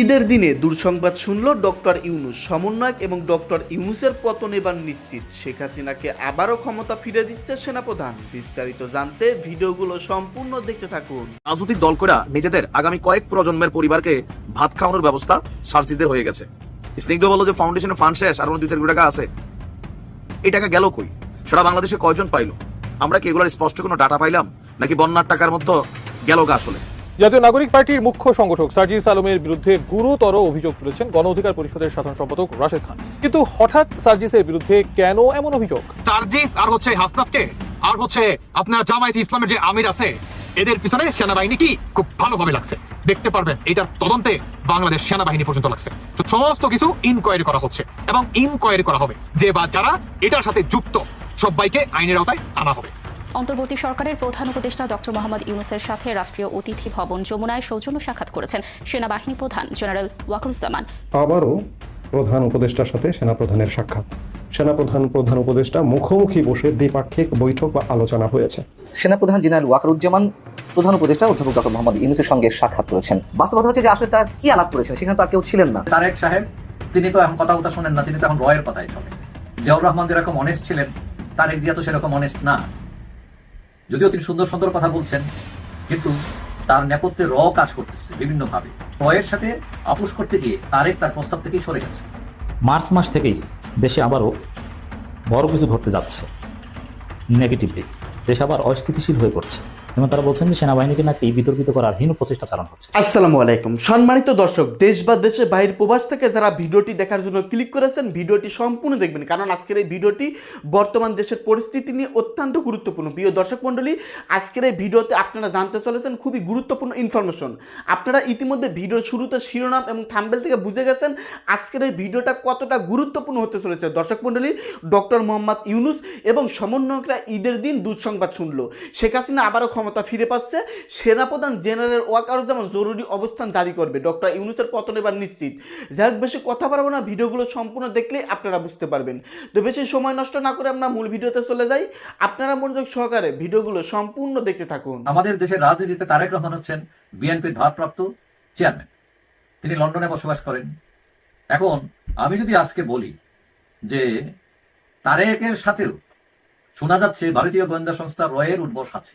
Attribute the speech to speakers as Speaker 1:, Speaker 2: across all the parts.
Speaker 1: ঈদের দিনে দুঃসংবাদ শুনল ডক্টর ইউনুস। সমন্বয়ক এবং ডক্টর ইউনুসের পতন এবার নিশ্চিত। শেখ হাসিনাকে আবারও ক্ষমতা ফিরে দিচ্ছে সেনাপ্রধান। বিস্তারিত জানতে ভিডিওগুলো সম্পূর্ণ দেখতে থাকুন।
Speaker 2: রাজনৈতিক দল করা নিজেদের আগামী কয়েক প্রজন্মের পরিবারকে ভাত খাওয়ানোর ব্যবস্থা সার্জিসদের হয়ে গেছে। স্নিগ্ধ বলল যে ফাউন্ডেশনের ফান্ড শেষ আর দুই চার টাকা আছে। এই টাকা গেল কই? সেটা বাংলাদেশে কয়জন পাইলো? আমরা কি এগুলোর স্পষ্ট কোনো ডাটা পাইলাম? নাকি বন্যার টাকার মধ্যে গেল গা আসলে?
Speaker 3: জাতীয় নাগরিক পার্টির মুখ্য সংগঠক সার্জিস আলমের বিরুদ্ধে গুরুতর অভিযোগ তুলেছেন গণ অধিকার পরিষদের সাধারণ সম্পাদক রাশেদ খান। কিন্তু হঠাৎ সার্জিসের বিরুদ্ধে কেন এমন অভিযোগ?
Speaker 4: সার্জিস আর হচ্ছে হাসনাতকে? আর হচ্ছে আপনার জামায়াত ইসলামের যে আমির আছে, এদের পিছনে সেনাবাহিনী কি খুব ভালোভাবে লাগছে? দেখতে পারবেন এটার তদন্তে বাংলাদেশ সেনাবাহিনী পর্যন্ত লাগছে। তো সমস্ত কিছু ইনকোয়ারি করা হচ্ছে এবং ইনকোয়ারি করা হবে যে বা যারা এটার সাথে যুক্ত, সবাইকে আইনের আওতায় আনা হবে।
Speaker 5: অন্তর্বর্তী সরকারের প্রধান উপদেষ্টা ডক্টর মোহাম্মদ ইউনুসের সাথে রাষ্ট্রীয় অতিথি ভবন যমুনায় সৌজন্য সাক্ষাৎ করেছেন সেনাবাহিনী প্রধান জেনারেল ওয়াকরুজ্জামান।
Speaker 6: আবারও প্রধান উপদেষ্টার সাথে সেনাপ্রধানের সাক্ষাৎ। সেনাপ্রধান প্রধান উপদেষ্টা মুখোমুখি বসে দ্বিপাক্ষিক বৈঠক বা আলোচনা হয়েছে।
Speaker 7: সেনাপ্রধান জেনারেল ওয়াকারুজ্জামান প্রধান উপদেষ্টা অধ্যাপক ডক্টর মোহাম্মদ ইউনুসের সঙ্গে সাক্ষাৎ করেছেন। বাস্তবতা হচ্ছে যে আসলে তারা কি আলাপ করেছেন সেখানে তো আর কেউ ছিলেন না।
Speaker 8: তারেক সাহেব তিনি তো এখন কথা কথা শোনেন না তিনি তো এখন রয়ের কথাই শোনেন। জিয়াউর রহমান যেরকম অনেস্ট ছিলেন তারেক জিয়া তো সেরকম অনেস্ট না। যদিও তিনি সুন্দর সুন্দর কথা বলছেন, কিন্তু তার নেপথ্যে র কাজ করতেছে বিভিন্নভাবে। রয়ের সাথে আপোষ করতে গিয়ে তারেক তার প্রস্তাব থেকেই সরে গেছে।
Speaker 9: মার্চ মাস থেকেই দেশে আবারও বড় কিছু ঘটতে যাচ্ছে। নেগেটিভলি, দেশ আবার অস্থিতিশীল হয়ে পড়ছে। এবং তারা বলছেন যে সেনাবাহিনীকে নাকি বিতর্কিত করার হীন প্রচেষ্টা চালানো হচ্ছে।
Speaker 1: আসসালামু আলাইকুম। সম্মানিত দর্শক, দেশ বা দেশের বাইরের প্রবাস থেকে যারা ভিডিওটি দেখার জন্য ক্লিক করেছেন, ভিডিওটি সম্পূর্ণ দেখবেন। কারণ আজকের এই ভিডিওটি বর্তমান দেশের পরিস্থিতি নিয়ে অত্যন্ত গুরুত্বপূর্ণ। প্রিয় দর্শক মণ্ডলী, আজকের এই ভিডিওতে আপনারা জানতে চলেছেন খুবই গুরুত্বপূর্ণ ইনফরমেশন আপনারা ইতিমধ্যে ভিডিওর শুরুতে শিরোনাম এবং থাম্বেল থেকে বুঝে গেছেন আজকের এই ভিডিওটা কতটা গুরুত্বপূর্ণ হতে চলেছে। দর্শক মণ্ডলী ডক্টর মোহাম্মদ ইউনুস এবং সমন্বয়করা ঈদের দিন দুঃসংবাদ শুনলো। শেখ হাসিনা আবারও ক্ষমতা ফিরে পাচ্ছে। সেনাপ্রধান জেনারেল ওয়াকারুজ্জামান জরুরি অবস্থান জারি করবে, ডক্টর ইউনুসের পতন এবার নিশ্চিত। যাই বেশি কথা পারব না, ভিডিওগুলো সম্পূর্ণ দেখলেই আপনারা বুঝতে পারবেন। তো বেশি সময় নষ্ট না করে আমরা মূল ভিডিওতে চলে যাই। আপনারা মনোযোগ সহকারে ভিডিওগুলো সম্পূর্ণ দেখতে থাকুন।
Speaker 8: আমাদের দেশের রাজনীতিতে তারেক রহমান হচ্ছেন বিএনপির ভারপ্রাপ্ত চেয়ারম্যান। তিনি লন্ডনে বসবাস করেন। এখন আমি যদি আজকে বলি যে তারেকের সাথেও শোনা যাচ্ছে ভারতীয় গোয়েন্দা সংস্থা রয়ের উদ্বস আছে।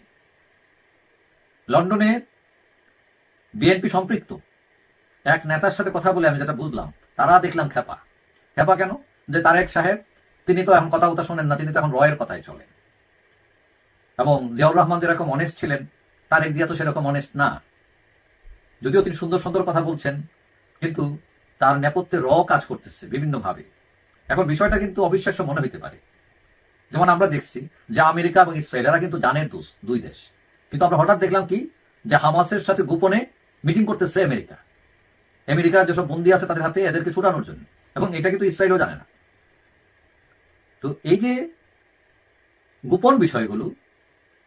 Speaker 8: লন্ডনে বিএনপি সম্পৃক্ত। এক নেতার সাথে কথা বলে আমি যেটা বুঝলাম, তারা দেখলাম খেপা খেপা কেন? যে তারেক সাহেব, তিনি তো এখন কথা কথা শোনেন না, তিনি তো এখন রয়ের কথাই চলেন। এবং জিয়াউর রহমান যেরকম অনেস্ট ছিলেন, তারেক জিয়া তো সেরকম অনেস্ট না। যদিও তিনি সুন্দর সুন্দর কথা বলছেন, কিন্তু তার নেপথ্যে র কাজ করতেছে বিভিন্ন ভাবে এখন বিষয়টা কিন্তু অবিশ্বাস্য মনে হইতে পারে। যেমন আমরা দেখছি যে আমেরিকা এবং ইসরায়েল, এরা কিন্তু জানের দোষ দুই দেশ। কিন্তু আমরা হঠাৎ দেখলাম কি? যে হামাসের সাথে গোপনে মিটিং করতেছে আমেরিকা। আমেরিকার যেসব বন্দি আছে তাদের হাতে এদেরকে ছুটানোর জন্য। এবং এটা কিন্তু ইসরায়েলও জানে না। তো এই যে গোপন বিষয়গুলো,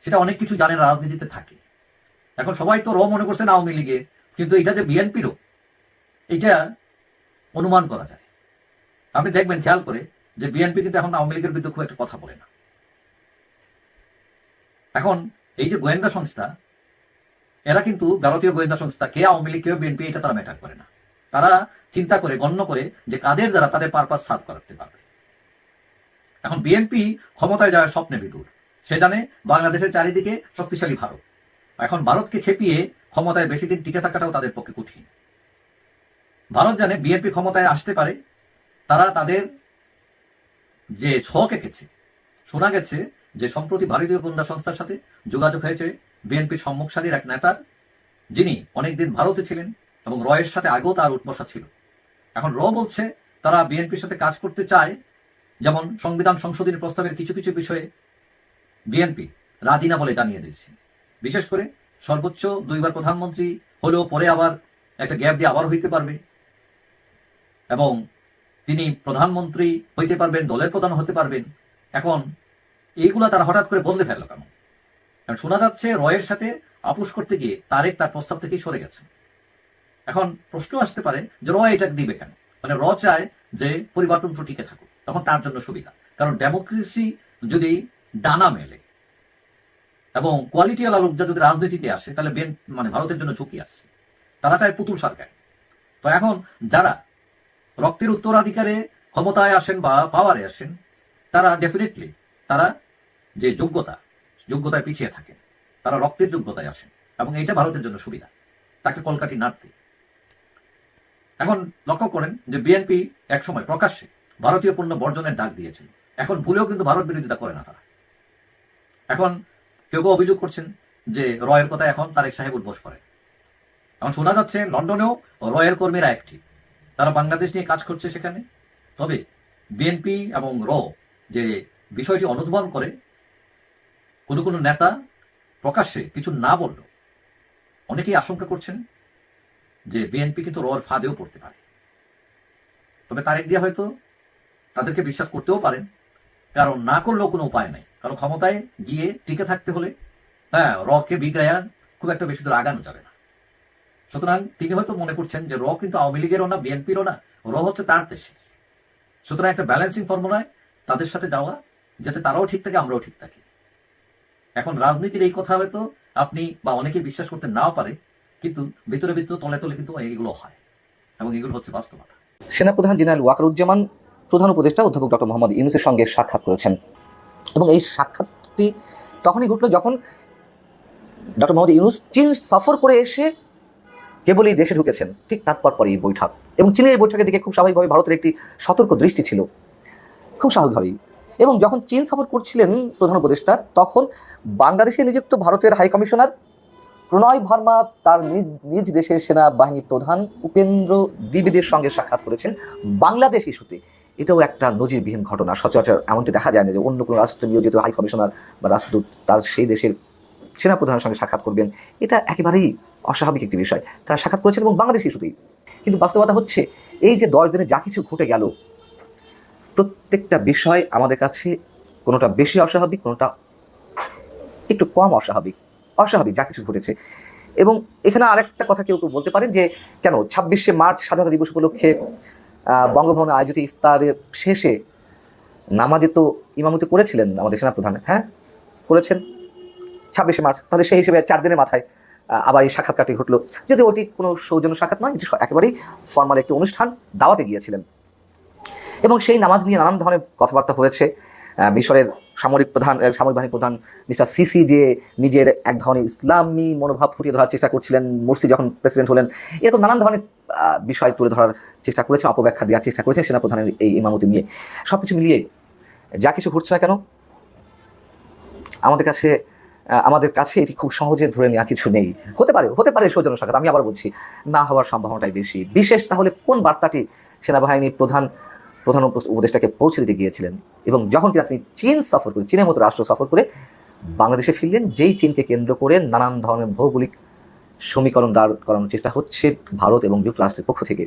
Speaker 8: সেটা অনেক কিছু জানে, রাজনীতিতে থাকে। এখন সবাই তো র মনে করছেন আওয়ামী লীগে, কিন্তু এটা যে বিএনপিরও, এটা অনুমান করা যায়। আপনি দেখবেন, খেয়াল করে, যে বিএনপি কিন্তু এখন আওয়ামী লীগের বিরুদ্ধে খুব একটা কথা বলে না। এখন এই যে গোয়েন্দা সংস্থা, এরা কিন্তু ভারতীয় গোয়েন্দা সংস্থা, কে আওয়ামী লীগ কেউ বিএনপি, এটা তারা ম্যাটার করে না। তারা চিন্তা করে, গণ্য করে যে কাদের দ্বারা তাদের পারপাস সার্ভ করাতে পারবে। এখন বিএনপি ক্ষমতায় যাওয়ার স্বপ্নে বিদুর। সে জানে বাংলাদেশের চারিদিকে শক্তিশালী ভারত। এখন ভারতকে খেপিয়ে ক্ষমতায় বেশি দিন টিকে থাকাটাও তাদের পক্ষে কঠিন। ভারত জানে বিএনপি ক্ষমতায় আসতে পারে, তারা তাদের যে ছক এঁকেছে, শোনা গেছে যে সম্প্রতি ভারতীয় গোয়েন্দা সংস্থার সাথে যোগাযোগ হয়েছে বিএনপির সম্মুখসারীর এক নেতার, যিনি অনেকদিন ভারতে ছিলেন এবং রয়ের সাথে আগেও তার উঠবসা ছিল। এখন র বলছে তারা বিএনপির সাথে কাজ করতে চায়, যেমন সংবিধান সংশোধনী প্রস্তাবের কিছু কিছু বিষয়ে বিএনপি রাজি না বলে জানিয়ে দিয়েছে। বিশেষ করে সর্বোচ্চ দুইবার প্রধানমন্ত্রী হলেও পরে আবার একটা গ্যাপ দিয়ে আবার হইতে পারবে এবং তিনি প্রধানমন্ত্রী হইতে পারবেন, দলের প্রধান হতে পারবেন। এখন এইগুলা তারা হঠাৎ করে বদলে ফেলল কেন? কারণ শোনা যাচ্ছে রয়ের সাথে আপোষ করতে গিয়ে তারেক তার প্রস্তাব থেকেই সরে গেছে। এখন প্রশ্ন আসতে পারে যে র এটা দিবে কেন? মানে র চায় যে পরিবারতন্ত্র টিকে থাকুক, তখন তার জন্য সুবিধা। কারণ ডেমোক্রেসি যদি ডানা মেলে এবং কোয়ালিটি আলা লোকরা যদি রাজনীতিতে আসে, তাহলে বেন মানে ভারতের জন্য ঝুঁকি আসছে তারা চায় পুতুল সরকার। তো তো এখন যারা রক্তের উত্তরাধিকারে ক্ষমতায় আসেন বা পাওয়ারে আসেন, তারা ডেফিনেটলি তারা যে যোগ্যতা, যোগ্যতায় পিছিয়ে থাকে, তারা রক্তের যোগ্যতায় আসেন এবং এটা ভারতের জন্য সুবিধা। তাকে কলকাঠি নাড়তে। এখন লক্ষ্য করেন যে বিএনপি একসময় প্রকাশ্যে ভারতীয় পণ্য বর্জনের ডাক দিয়েছিল। এখন ভুলেও কিন্তু ভারত বিরোধিতা করে না তারা। এখন কেউ কেউ অভিযোগ করছেন যে রয়ের কথা এখন তারেক সাহেব উদ্বোস করে এখন শোনা যাচ্ছে লন্ডনেও রয়ের কর্মীরা একটি। তারা বাংলাদেশ নিয়ে কাজ করছে সেখানে। তবে বিএনপি এবং র যে বিষয়টি অনুধাবন করে কোনো কোনো নেতা প্রকাশ্যে কিছু না বলল অনেকেই আশঙ্কা করছেন যে বিএনপি কিন্তু রর ফাঁদেও পড়তে পারে। তবে তারেক দিয়ে হয়তো তাদেরকে বিশ্বাস করতেও পারেন, কারণ না করলেও কোনো উপায় নাই। কারণ ক্ষমতায় গিয়ে টিকে থাকতে হলে হ্যাঁ রকে বিগ্রায়া খুব একটা বেশি দূর আগানো যাবে না। সুতরাং তিনি হয়তো মনে করছেন যে র কিন্তু আওয়ামী লীগেরও না, বিএনপিরও না র হচ্ছে তার দেশে সুতরাং একটা ব্যালেন্সিং ফর্মুলায় তাদের সাথে যাওয়া, যাতে তারাও ঠিক থাকে, আমরাও ঠিক থাকি। এখন রাজনীতির এই কথা হয়তো আপনি বা অনেকে বিশ্বাস করতে নাও পারে, কিন্তু ভিতরে ভিতরে তলে তলে কিন্তু এগুলো হয় এবং এগুলো হচ্ছে বাস্তবতা।
Speaker 7: সেনাপ্রধান জেনারেল ওয়াকারুজ্জামান প্রধান উপদেষ্টা অধ্যাপক ডক্টর মোহাম্মদ ইউনুসের সঙ্গে সাক্ষাৎ করেছেন। এবং এই সাক্ষাৎটি তখনই ঘটলো যখন ডক্টর মোহাম্মদ ইউনুস চীন সফর করে এসে কেবলই দেশে ঢুকেছেন, ঠিক তারপর পরে এই বৈঠক। এবং চীনের এই বৈঠকের দিকে খুব স্বাভাবিকভাবে ভারতের একটি সতর্ক দৃষ্টি ছিল। খুব স্বাভাবিকভাবেই এবং যখন চীন সফর করছিলেন প্রধান উপদেষ্টা, তখন বাংলাদেশে নিযুক্ত ভারতের হাই কমিশনার প্রণয় ভার্মা তার নিজ নিজ দেশের সেনাবাহিনী প্রধান উপেন্দ্র দ্বিবেদীর সঙ্গে সাক্ষাৎ করেছেন বাংলাদেশ ইস্যুতে। এটাও একটা নজিরবিহীন ঘটনা। সচরাচর এমনটি দেখা যায় না যে অন্য কোনো রাষ্ট্র নিয়োজিত হাই কমিশনার বা রাষ্ট্রদূত তার সেই দেশের সেনাপ্রধানের সঙ্গে সাক্ষাৎ করবেন। এটা একেবারেই অস্বাভাবিক একটি বিষয়। তারা সাক্ষাৎ করেছেন এবং বাংলাদেশ ইস্যুতেই। কিন্তু বাস্তবতা হচ্ছে, এই যে দশ দিনে যা কিছু ঘটে গেল প্রত্যেকটা বিষয় আমাদের কাছে কোনোটা বেশি অস্বাভাবিক, কোনোটা একটু কম অস্বাভাবিক। অস্বাভাবিক, যা কিছু ঘটেছে। এবং এখানে আরেকটা কথা কেউ কেউ বলতে পারেন যে, কেন ছাব্বিশে মার্চ স্বাধীনতা দিবস উপলক্ষে বঙ্গভবনে আয়োজিত ইফতারের শেষে নামাজে তো ইমামতি করেছিলেন আমাদের সেনাপ্রধান হ্যাঁ? করেছেন। ছাব্বিশে মার্চ, তাহলে সেই হিসেবে চার দিনের মাথায় আবার এই সাক্ষাৎকারটি ঘটলো। যদি ওটি কোনো সৌজন্য সাক্ষাৎ নয়, এটি একেবারেই ফর্মাল একটি অনুষ্ঠান, দাওয়াতে গিয়েছিলেন। এবং সেই নামাজ নিয়ে নানান ধরনের কথাবার্তা হয়েছে। মিশরের সামরিক প্রধান সামরিক বাহিনী প্রধান মিস্টার সিসি যে নিজের এক ধরনের ইসলামী মনোভাব ফুটিয়ে ধরার চেষ্টা করছিলেন, মুরসি যখন প্রেসিডেন্ট হলেন, এরকম নানান ধরনের বিষয় তুলে ধরার চেষ্টা করেছেন, অপব্যাখ্যা দেওয়ার চেষ্টা করেছেন সেনাপ্রধানের এই ইমামতি নিয়ে। সব কিছু মিলিয়ে যা কিছু ঘটছে না কেন, আমাদের কাছে আমাদের কাছে এটি খুব সহজে ধরে নেওয়া কিছু নেই। হতে পারে হতে পারে সৌজন্য সাক্ষাৎ, আমি আবার বলছি, না হওয়ার সম্ভাবনাটাই বেশি। বিশেষ তাহলে কোন বার্তাটি সেনাবাহিনীর প্রধান প্রধান উপ- উপদেষ্টাকে পৌঁছে দিতে গিয়েছিলেন এবং যখন কিনা তিনি চীন সফর করে, চীনের মতো রাষ্ট্র সফর করে বাংলাদেশে ফিরলেন, যেই চীনকে কেন্দ্র করে নানান ধরনের ভৌগোলিক সমীকরণ দাঁড় করানোর চেষ্টা হচ্ছে ভারত এবং যুক্তরাষ্ট্রের পক্ষ থেকে।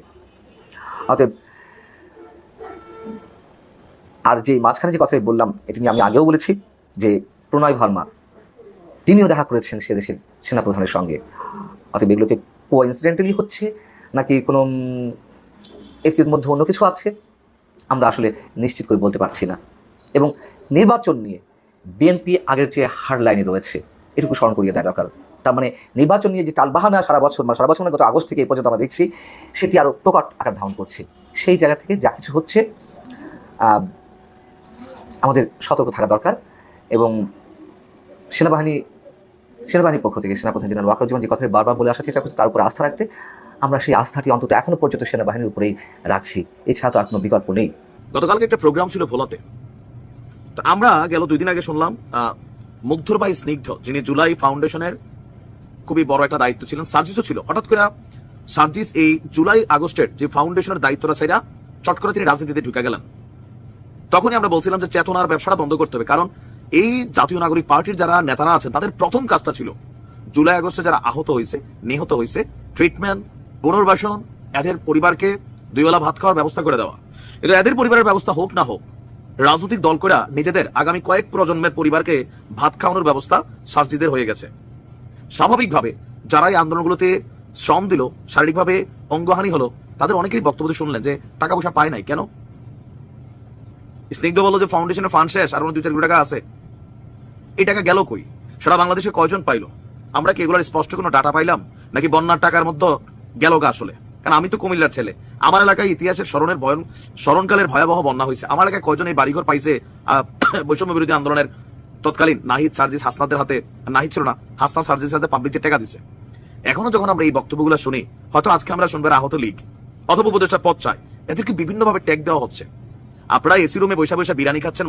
Speaker 7: অতএব আর যে মাঝখানে যে কথাই বললাম, এটি নিয়ে আমি আগেও বলেছি যে প্রণয় ভার্মা, তিনিও দেখা করেছেন সে দেশের সেনাপ্রধানের সঙ্গে। অতএব এগুলোকে কো কোইন্সিডেন্টালি হচ্ছে নাকি কোনো, এর মধ্যে অন্য কিছু আছে? আমরা আসলে নিশ্চিত করে বলতে পারছি না। এবং নির্বাচন নিয়ে বিএনপি আগের যে হার লাইনে রয়েছে। এটুকু স্মরণ করিয়ে দেওয়া দরকার। তার মানে নির্বাচন নিয়ে যে টালবাহানা সারা বছর মানে সারা বছর গত আগস্ট থেকে এই পর্যন্ত আমরা দেখছি, সেটি আরও প্রকট আকার ধারণ করছে। সেই জায়গা থেকে যা কিছু হচ্ছে আমাদের সতর্ক থাকা দরকার এবং সেনাবাহিনী, সেনাবাহিনীর পক্ষ থেকে, সেনাপ্রধান জেনারেল ওয়াকরুজ্জামান যে কথাটি বারবার বলে আসার চেষ্টা করছে, তার উপরে আস্থা রাখতে আমরা সেই আস্থাটি অন্তত এখনও পর্যন্ত সেনাবাহিনীর উপরেই রাখছি। এছাড়া তো আর কোনো বিকল্প নেই।
Speaker 2: গতকালকে একটা প্রোগ্রাম ছিল ভোলাতে। তো আমরা গেল দুই দিন আগে শুনলাম মুগ্ধর ভাই স্নিগ্ধ, যিনি জুলাই ফাউন্ডেশনের খুবই বড় একটা দায়িত্ব ছিলেন, সার্জিসও ছিল। হঠাৎ করে সার্জিস এই জুলাই আগস্টের যে ফাউন্ডেশনের দায়িত্বটা সেটা চট করে তিনি রাজনীতিতে ঢুকে গেলেন। তখনই আমরা বলছিলাম যে চেতনার ব্যবসাটা বন্ধ করতে হবে, কারণ এই জাতীয় নাগরিক পার্টির যারা নেতারা আছেন, তাদের প্রথম কাজটা ছিল জুলাই আগস্টে যারা আহত হয়েছে, নিহত হয়েছে ট্রিটমেন্ট পুনর্বাসন এদের পরিবারকে দুই বেলা ভাত খাওয়ার ব্যবস্থা করে দেওয়া। এটা এদের পরিবারের ব্যবস্থা হোক না হোক, রাজনৈতিক দল করে নিজেদের আগামী কয়েক প্রজন্মের পরিবারকে ভাত খাওয়ানোর ব্যবস্থা সার্জিদের হয়ে গেছে। স্বাভাবিকভাবে যারা এই আন্দোলনগুলোতে শ্রম দিল, শারীরিকভাবে অঙ্গহানি হলো, তাদের অনেকেরই বক্তব্য শুনলেন যে টাকা পয়সা পায় নাই, কেন? স্নিগ্ধ বলল যে ফাউন্ডেশনের ফান্ড শেষ, আর দুই চার কোটি টাকা আছে। এই টাকা গেল কই? সারা বাংলাদেশে কয়জন পাইলো? আমরা কি এগুলোর স্পষ্ট কোনো ডাটা পাইলাম? নাকি বন্যার টাকার মধ্যে গেল গা আসলে। কারণ আমি তো কুমিল্লার ছেলে। আমার এলাকায় ইতিহাসের স্মরণের ভয়ন স্মরণকালের ভয়াবহ বন্যা হয়েছে। আমার এলাকায় কয়জন এই বাড়িঘর পাইছে বৈষম্য বিরোধী আন্দোলনের তৎকালীন নাহিদ সার্জিস হাসনাদের হাতে? নাহিদ ছিল না হাসনা সার্জিসের হাতে পাবলিক যে টাকা দিছে। এখনও যখন আমরা এই বক্তব্যগুলো শুনি, হয়তো আজকে আমরা শুনব আহত লীগ। অথবা উপদেষ্টা পদ চাই। এদেরকে বিভিন্নভাবে ট্যাগ দেওয়া হচ্ছে। আপনারা এসি রুমে বৈশা বৈশা বিরিয়ানি খাচ্ছেন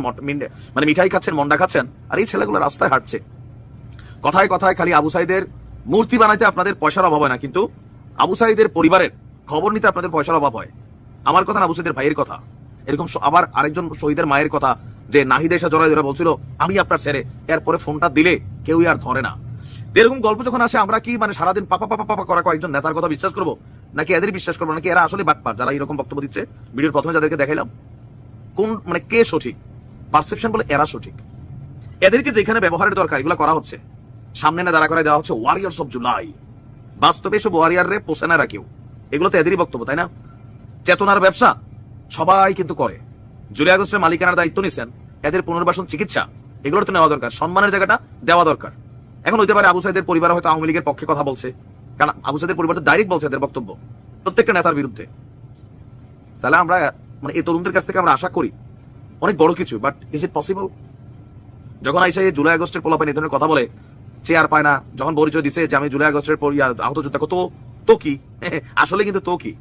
Speaker 2: মানে মিঠাই খাচ্ছেন, মন্ডা খাচ্ছেন, আর এই ছেলেগুলো রাস্তায় হাঁটছে। কথায় কথায় খালি আবু সাইদের মূর্তি বানাইতে আপনাদের পয়সার অভাব হয় না, কিন্তু আবু সাইদের পরিবারের খবর নিতে আপনাদের পয়সার অভাব হয়। আমার কথা না আবু সাইদের ভাইয়ের কথা। এরকম আবার আরেকজন শহীদের মায়ের কথা যে নাহিদ এসে জড়াই ধরে বলছিল, আমি আপনার ছেড়ে এরপরে ফোনটা দিলে কেউই আর ধরে না। এরকম গল্প যখন আসে, আমরা কি মানে সারাদিন পাপা পাপা পাপা করা কয়েকজন নেতার কথা বিশ্বাস করব? নাকি এদের বিশ্বাস করব? নাকি এরা আসলে বাটপার? যারা এরকম বক্তব্য দিচ্ছে, ভিডিওর প্রথমে যাদেরকে দেখাইলাম, কোন মানে কে সঠিক? পারসেপশন বলে এরা সঠিক। এদেরকে যেখানে ব্যবহারের দরকার, এগুলো করা হচ্ছে। সামনে না দাঁড়া করে দেওয়া হচ্ছে ওয়ারিয়ার্স অফ জুলাই বাস্তবে সব ওয়ারিয়ার রে পোষে না রাখেও। এগুলো তো এদেরই বক্তব্য, তাই না? চেতনার ব্যবসা সবাই কিন্তু করে। জুলাই আগস্টের মালিকানার দায়িত্ব নিছেন এদের পুনর্বাসন চিকিৎসা এগুলোর তো নেওয়া দরকার, সম্মানের জায়গাটা দেওয়া দরকার। এখন হইতে পারে আবু সাইদের পরিবার হয়তো আওয়ামী লীগের পক্ষে কথা বলছে, কারণ আবু সাইদের পরিবার তো ডাইরেক্ট বলছে এদের বক্তব্য, প্রত্যেকটা নেতার বিরুদ্ধে। তাহলে আমরা মানে এই তরুণদের কাছ থেকে আমরা আশা করি, অনেক বড় কিছু বাট ইজ ইট পসিবল যখন আইসা জুলাই আগস্টের পোলাপান এই ধরনের কথা বলে চেয়ার পায় না, যখন পরিচয় দিছে যে আমি জুলাই আগস্টের পর আহত যোদ্ধা। কত? তো কি? আসলে কিন্তু তো কি?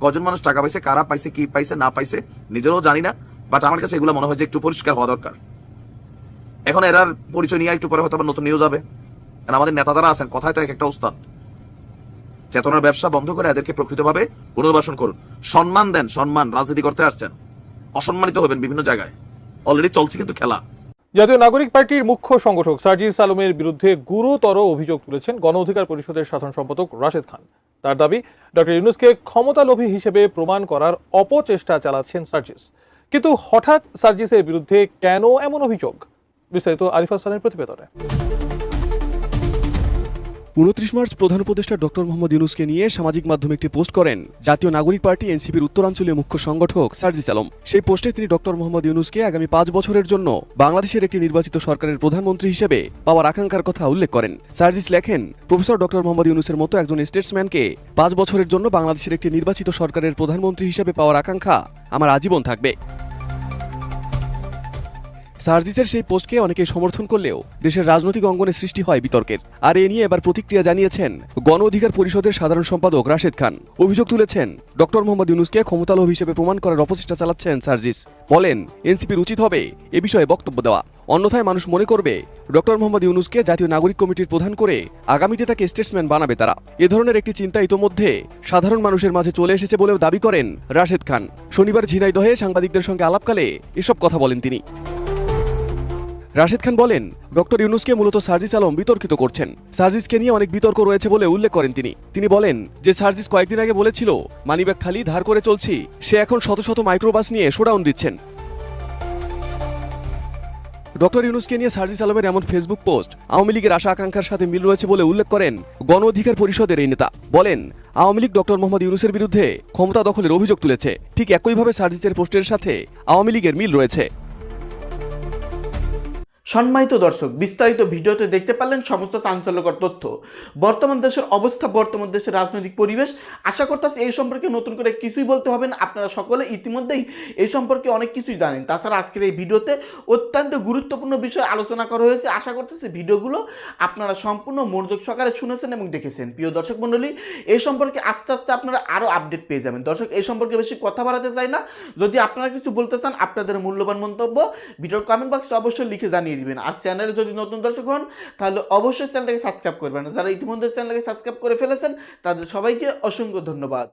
Speaker 2: কজন মানুষ টাকা পাইছে, কারা পাইছে, কি পাইছে, না পাইছে, নিজেরও জানি না বাট আমার কাছে এগুলো মনে হয় যে একটু পরিষ্কার হওয়া দরকার। এখন এরার পরিচয় নিয়ে একটু পরে হয়তো আবার নতুন নিউজ হবে। কারণ আমাদের নেতা যারা আছেন, কথায় তো এক একটা উস্তাদ। চেতনার ব্যবসা বন্ধ করে এদেরকে প্রকৃতভাবে পুনর্বাসন করুন। সম্মান দেন, সম্মান, রাজনীতি করতে আসছেন। অসম্মানিত হবেন বিভিন্ন জায়গায়। অলরেডি চলছে কিন্তু খেলা।
Speaker 3: জাতীয় নাগরিক পার্টির মুখ্য সংগঠক সার্জিস আলমের বিরুদ্ধে গুরুতর অভিযোগ তুলেছেন গণ অধিকার পরিষদের সাধারণ সম্পাদক রাশেদ খান। তার দাবি ডক্টর ইউনুসকে ক্ষমতালোভী হিসেবে প্রমাণ করার অপচেষ্টা চালাচ্ছেন সার্জিস। কিন্তু হঠাৎ সার্জিসের বিরুদ্ধে কেন এমন অভিযোগ? বিস্তারিত আরিফ হাসানের প্রতিবেদনে।
Speaker 10: উনত্রিশ মার্চ প্রধান উপদেষ্টা ডক্টর মোহাম্মদ ইউনুসকে নিয়ে সামাজিক মাধ্যমে একটি পোস্ট করেন। জাতীয় নাগরিক পার্টি, এনসিপির উত্তরাঞ্চলীয় মুখ্য সংগঠক সার্জিস আলম। সেই পোস্টে তিনি ডক্টর মোহাম্মদ ইউনুসকে আগামী পাঁচ বছরের জন্য বাংলাদেশের একটি নির্বাচিত সরকারের প্রধানমন্ত্রী হিসেবে পাওয়ার আকাঙ্ক্ষার কথা উল্লেখ করেন। সার্জিস লেখেন, প্রফেসর ডক্টর মোহাম্মদ ইউনুসের মতো একজন স্টেটসম্যানকে পাঁচ বছরের জন্য বাংলাদেশের একটি নির্বাচিত সরকারের প্রধানমন্ত্রী হিসেবে পাওয়ার আকাঙ্ক্ষা আমার আজীবন থাকবে। সার্জিসের সেই পোস্টকে অনেকে সমর্থন করলেও দেশের রাজনৈতিক অঙ্গনে সৃষ্টি হয় বিতর্কের। আর এ নিয়ে এবার প্রতিক্রিয়া জানিয়েছেন গণ অধিকার পরিষদের সাধারণ সম্পাদক রাশেদ খান। অভিযোগ তুলেছেন, ডক্টর মোহাম্মদ ইউনুসকে ক্ষমতালোভ হিসেবে প্রমাণ করার অপচেষ্টা চালাচ্ছেন সার্জিস। বলেন, এনসিপির উচিত হবে এ বিষয়ে বক্তব্য দেওয়া। অন্যথায় মানুষ মনে করবে, ডক্টর মোহাম্মদ ইউনুসকে জাতীয় নাগরিক কমিটির প্রধান করে আগামীতে তাকে স্টেটসম্যান বানাবে তারা। এ ধরনের একটি চিন্তা ইতোমধ্যে সাধারণ মানুষের মাঝে চলে এসেছে বলেও দাবি করেন রাশেদ খান। শনিবার ঝিনাইদহে সাংবাদিকদের সঙ্গে আলাপকালে এসব কথা বলেন তিনি। রাশেদ খান বলেন, ডক্টর ইউনুসকে মূলত সার্জিস আলম বিতর্কিত করছেন। সার্জিসকে নিয়ে অনেক বিতর্ক রয়েছে বলে উল্লেখ করেন তিনি। তিনি বলেন, যে সার্জিস কয়েকদিন আগে বলেছিল, মানিব্যাগ খালি ধার করে চলছি, সে এখন শত শত মাইক্রোবাস নিয়ে শোডাউন দিচ্ছেন। ডক্টর ইউনুসকে নিয়ে সার্জিস আলমের এমন ফেসবুক পোস্ট আওয়ামী লীগের আশা আকাঙ্ক্ষার সাথে মিল রয়েছে বলে উল্লেখ করেন গণ অধিকার পরিষদের এই নেতা। বলেন, আওয়ামী লীগ ডক্টর মোহাম্মদ ইউনুসের বিরুদ্ধে ক্ষমতা দখলের অভিযোগ তুলেছে। ঠিক একইভাবে সার্জিসের পোস্টের সাথে আওয়ামী লীগের মিল রয়েছে।
Speaker 1: সম্মানিত দর্শক, বিস্তারিত ভিডিওতে দেখতে পারলেন সমস্ত চাঞ্চল্যকর তথ্য। বর্তমান দেশের অবস্থা, বর্তমান দেশের রাজনৈতিক পরিবেশ, আশা করতেছি এই সম্পর্কে নতুন করে কিছুই বলতে হবে না। আপনারা সকলে ইতিমধ্যেই এই সম্পর্কে অনেক কিছুই জানেন। তাছাড়া আজকের এই ভিডিওতে অত্যন্ত গুরুত্বপূর্ণ বিষয় আলোচনা করা হয়েছে। আশা করতেছি ভিডিওগুলো আপনারা সম্পূর্ণ মনোযোগ সহকারে শুনেছেন এবং দেখেছেন। প্রিয় দর্শক মণ্ডলী, এই সম্পর্কে আস্তে আস্তে আপনারা আরও আপডেট পেয়ে যাবেন। দর্শক, এই সম্পর্কে বেশি কথা বাড়াতে চাই না। যদি আপনারা কিছু বলতে চান, আপনাদের মূল্যবান মন্তব্য ভিডিওর কমেন্ট বক্সে অবশ্যই লিখে জানিয়ে দিবেন। আর চ্যানেলে যদি নতুন দর্শক হন, তাহলে অবশ্যই চ্যানেলটাকে সাবস্ক্রাইব করবেন। যারা ইতিমধ্যে চ্যানেলটাকে সাবস্ক্রাইব করে ফেলেছেন, তাদের সবাইকে অসংখ্য ধন্যবাদ।